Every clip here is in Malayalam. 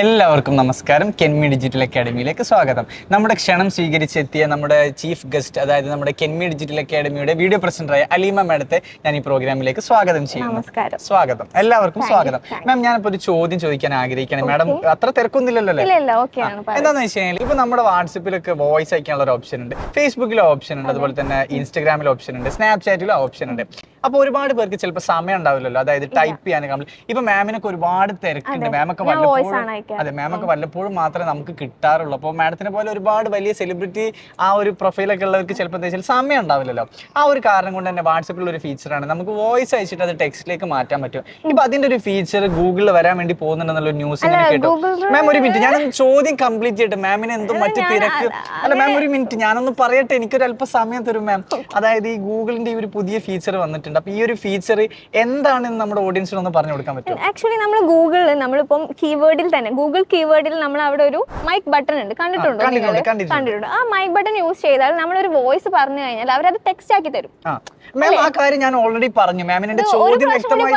എല്ലാവർക്കും നമസ്കാരം. കെൻമി ഡിജിറ്റൽ അക്കാഡമിയിലേക്ക് സ്വാഗതം. നമ്മുടെ ക്ഷണം സ്വീകരിച്ചെത്തിയ നമ്മുടെ ചീഫ് ഗസ്റ്റ് അതായത് നമ്മുടെ കെൻമി ഡിജിറ്റൽ അക്കാഡമിയുടെ വീഡിയോ പ്രസന്ററായ അലീമ മാഡത്തെ ഞാൻ ഈ പ്രോഗ്രാമിലേക്ക് സ്വാഗതം ചെയ്യുന്നു. നമസ്കാരം. സ്വാഗതം. എല്ലാവർക്കും സ്വാഗതം. മാം ഞാനിപ്പോ ഒരു ചോദ്യം ചോദിക്കാൻ ആഗ്രഹിക്കണം മാഡം അത്ര തിരക്കൊന്നുമില്ലല്ലോ അല്ലേ. എന്താന്ന് വെച്ച് കഴിഞ്ഞാൽ ഇപ്പൊ നമ്മുടെ വാട്സപ്പിലൊക്കെ വോയിസ് അയക്കാനുള്ള ഒരു ഓപ്ഷൻ ഉണ്ട് ഫേസ്ബുക്കിലെ ഓപ്ഷൻ ഉണ്ട് അതുപോലെ തന്നെ ഇൻസ്റ്റാഗ്രാമിലെ ഓപ്ഷൻ ഉണ്ട് സ്നാപ്ചാറ്റിലും ഓപ്ഷൻ ഉണ്ട് അപ്പൊ ഒരുപാട് പേർക്ക് ചിലപ്പോൾ സമയം ഉണ്ടാവില്ലല്ലോ. അതായത് ടൈപ്പ് ചെയ്യാൻ കംപ്ലീറ്റ് ഇപ്പൊ മാമിനൊക്കെ ഒരുപാട് തിരക്കുണ്ട്. മാമൊക്കെ വല്ലപ്പോഴും അതെ മാമൊക്കെ വല്ലപ്പോഴും മാത്രമേ നമുക്ക് കിട്ടാറുള്ളൂ. അപ്പോൾ മാഡത്തിനെ പോലെ ഒരുപാട് വലിയ സെലിബ്രിറ്റി ആ ഒരു പ്രൊഫൈലൊക്കെ ഉള്ളവർക്ക് ചിലപ്പോൾ എന്താ വെച്ചാൽ സമയം ഉണ്ടാവില്ലല്ലോ. ആ ഒരു കാരണം കൊണ്ട് തന്നെ വാട്സപ്പിൽ ഒരു ഫീച്ചറാണ് നമുക്ക് വോയിസ് അയച്ചിട്ട് അത് ടെക്സ്റ്റിലേക്ക് മാറ്റാൻ പറ്റും. ഇപ്പൊ അതിന്റെ ഒരു ഫീച്ചർ ഗൂഗിളിൽ വരാൻ വേണ്ടി പോകുന്നുണ്ടെന്നുള്ള ന്യൂസ് ഇങ്ങനെ കേട്ടു. മാം ഒരു മിനിറ്റ് ഞാൻ ചോദ്യം കംപ്ലീറ്റ് ചെയ്തിട്ട് മാമിന് എന്തോ മറ്റു തിരക്ക്. അല്ല മാം ഒരു മിനിറ്റ് ഞാനൊന്ന് പറയട്ടെ? എനിക്കൊരു അല്പ സമയം തരും മാം അതായത് ഈ ഗൂഗിളിന്റെ ഈ ഒരു പുതിയ ഫീച്ചർ വന്നിട്ടുണ്ട് അപ്പൊ ഈ ഒരു ഫീച്ചർ എന്താണെന്ന് നമ്മുടെ ഓഡിയൻസിനൊന്ന് പറഞ്ഞു കൊടുക്കാൻ പറ്റും ആക്ച്വലി നമ്മൾ ഗൂഗിളിൽ നമ്മളിപ്പം കീവേഡിൽ തന്നെ ഗൂഗിൾ കീവേഡിൽ നമ്മൾ അവിടെ ഒരു മൈക്ക് ബട്ടൺ ഉണ്ട്. കണ്ടിട്ടുണ്ടോ കണ്ടിട്ടുണ്ട്, ആ മൈക്ക് ബട്ടൺ യൂസ് ചെയ്താൽ നമ്മൾ ഒരു വോയിസ് പറഞ്ഞു കഴിഞ്ഞാൽ അവരത് ടെക്സ്റ്റ് ആക്കി തരും. മാം ആ കാര്യം ഞാൻ ഓൾറെഡി പറഞ്ഞു. മാമിന് എന്റെ ചോദ്യം വ്യക്തമായി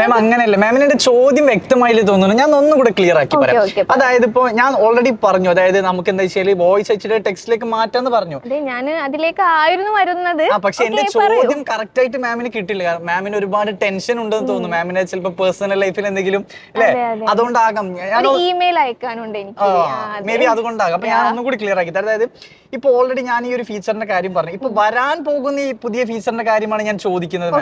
മാം അങ്ങനെയല്ല. മാമിന് എന്റെ ചോദ്യം വ്യക്തമായില്ല തോന്നുന്നു. ഞാൻ ഒന്നും കൂടെ ക്ലിയർ ആക്കി പറയാം. അതായത് ഇപ്പോ ഞാൻ ഓൾറെഡി പറഞ്ഞു. അതായത് നമുക്ക് എന്താ വെച്ചാൽ വോയിസ് അയച്ചിട്ട് ടെക്സ്റ്റിലേക്ക് മാറ്റാന്ന് പറഞ്ഞു. ഞാൻ അതിലേക്ക് ആയിരുന്നു വരുന്നത്. പക്ഷെ എന്റെ ചോദ്യം കറക്റ്റ് ആയിട്ട് മാമിന് കിട്ടില്ല. കാരണം മാമിന് ഒരുപാട് ടെൻഷൻ ഉണ്ടെന്ന് തോന്നുന്നു. മാമിന് ചിലപ്പോ പേഴ്സണൽ ലൈഫിൽ എന്തെങ്കിലും അല്ലേ അതെ, അതെ. അതുകൊണ്ടാകാം. ഇമെയിൽ അയക്കാനുണ്ട് എനിക്ക്. മേ ബി അതുകൊണ്ടാകാം. അപ്പൊ ഞാൻ ഒന്നും കൂടി ക്ലിയർ ആക്കി അതായത് ഇപ്പൊ ഓൾറെഡി ഞാൻ ഈ ഒരു ഫീച്ചറിന്റെ കാര്യം പറഞ്ഞു. ഇപ്പൊ വരാൻ പോകുന്ന ഈ പുതിയ ഫീച്ചറിന്റെ കാര്യമാണ് ഞാൻ ചോദിക്കുന്നത്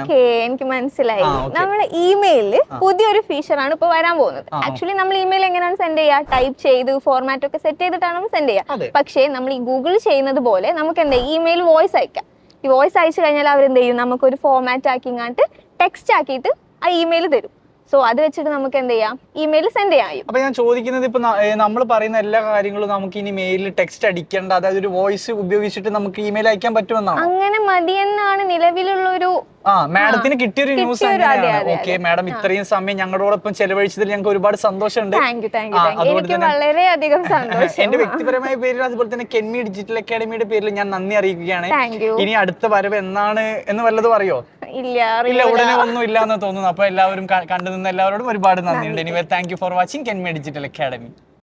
എനിക്ക് മനസ്സിലായി. നമ്മൾ നമ്മുടെ ഇമെയിലിൽ പുതിയൊരു ഫീച്ചർ ആണ് ഇപ്പൊ വരാൻ പോകുന്നത്. ആക്ച്വലി നമ്മൾ ഇമെയിൽ എങ്ങനെയാണ് സെൻഡ് ചെയ്യുക? ടൈപ്പ് ചെയ്ത് ഫോർമാറ്റ് ഒക്കെ സെറ്റ് ചെയ്തിട്ടാണ് നമ്മൾ സെൻഡ്. ചെയ്യുക. പക്ഷേ നമ്മൾ ഈ ഗൂഗിൾ ചെയ്യുന്നത് പോലെ നമുക്ക് എന്താ ഇമെയിൽ വോയിസ് അയക്കാം. ഈ വോയിസ് അയച്ചു കഴിഞ്ഞാൽ അവർ എന്ത് ചെയ്യും? നമുക്കൊരു ഫോർമാറ്റ് ആക്കിങ്ങാണ്ട് ടെക്സ്റ്റ് ആക്കിയിട്ട് ആ ഇമെയിൽ തരും. സോ അത് വെച്ചിട്ട് നമുക്ക് എന്ത് ചെയ്യാം? ഇമെയിൽ സെൻഡ് ചെയ്യാം. അപ്പൊ ഞാൻ ചോദിക്കുന്നത് ഇപ്പൊ നമ്മൾ പറയുന്ന എല്ലാ കാര്യങ്ങളും നമുക്ക് ഇനി മെയിലിൽ ടെക്സ്റ്റ് അടിക്കേണ്ട. അതായത് ഒരു വോയിസ് ഉപയോഗിച്ചിട്ട് നമുക്ക് ഇമെയിൽ അയക്കാൻ പറ്റുമെന്നാണ്? അങ്ങനെ മതിയെന്നാണ് നിലവിലുള്ള ഒരു ആ മാഡത്തിന് കിട്ടിയൊരു ന്യൂസ് അങ്ങനെയാണ് ഓക്കെ മാഡം ഇത്രയും സമയം ഞങ്ങളോടൊപ്പം ചെലവഴിച്ചതിൽ ഞങ്ങൾക്ക് ഒരുപാട് സന്തോഷമുണ്ട്. വളരെയധികം സന്തോഷം. എന്റെ വ്യക്തിപരമായ പേരിൽ അതുപോലെ തന്നെ കെൻമി ഡിജിറ്റൽ അക്കാഡമിയുടെ പേരിൽ ഞാൻ നന്ദി അറിയിക്കുകയാണ്. ഇനി അടുത്ത വരവ് എന്നാണ് എന്ന് വല്ലതും അറിയോ? ഇല്ല ഉടനെ ഒന്നും ഇല്ല എന്ന് തോന്നുന്നു. അപ്പൊ എല്ലാവരും കണ്ടു നിന്ന എല്ലാവരോടും ഒരുപാട് നന്ദിയുണ്ട്. Anyway thank you for watching Kenmi digital academy